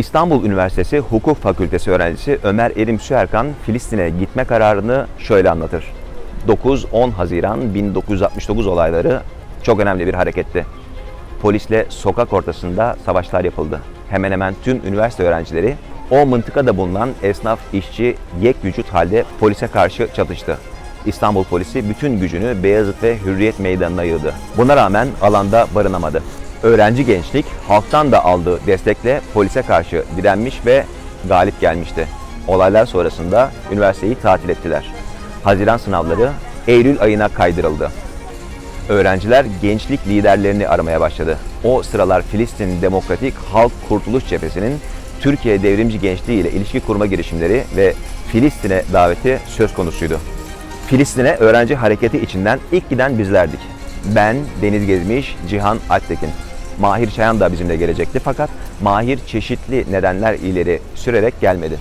İstanbul Üniversitesi Hukuk Fakültesi öğrencisi Ömer Erim Süerkan Filistin'e gitme kararını şöyle anlatır. 9-10 Haziran 1969 olayları çok önemli bir hareketti. Polisle sokak ortasında savaşlar yapıldı. Hemen hemen tüm üniversite öğrencileri o mıntıkada bulunan esnaf, işçi yek vücut halde polise karşı çatıştı. İstanbul polisi bütün gücünü Beyazıt ve Hürriyet Meydanı'na yığdı. Buna rağmen alanda barınamadı. Öğrenci gençlik halktan da aldığı destekle polise karşı direnmiş ve galip gelmişti. Olaylar sonrasında üniversiteyi tatil ettiler. Haziran sınavları Eylül ayına kaydırıldı. Öğrenciler gençlik liderlerini aramaya başladı. O sıralar Filistin Demokratik Halk Kurtuluş Cephesi'nin Türkiye devrimci gençliği ile ilişki kurma girişimleri ve Filistin'e daveti söz konusuydu. Filistin'e öğrenci hareketi içinden ilk giden bizlerdik. Ben, Deniz Gezmiş, Cihan Alptekin. Mahir Çayan da bizimle gelecekti fakat Mahir çeşitli nedenler ileri sürerek gelmedi.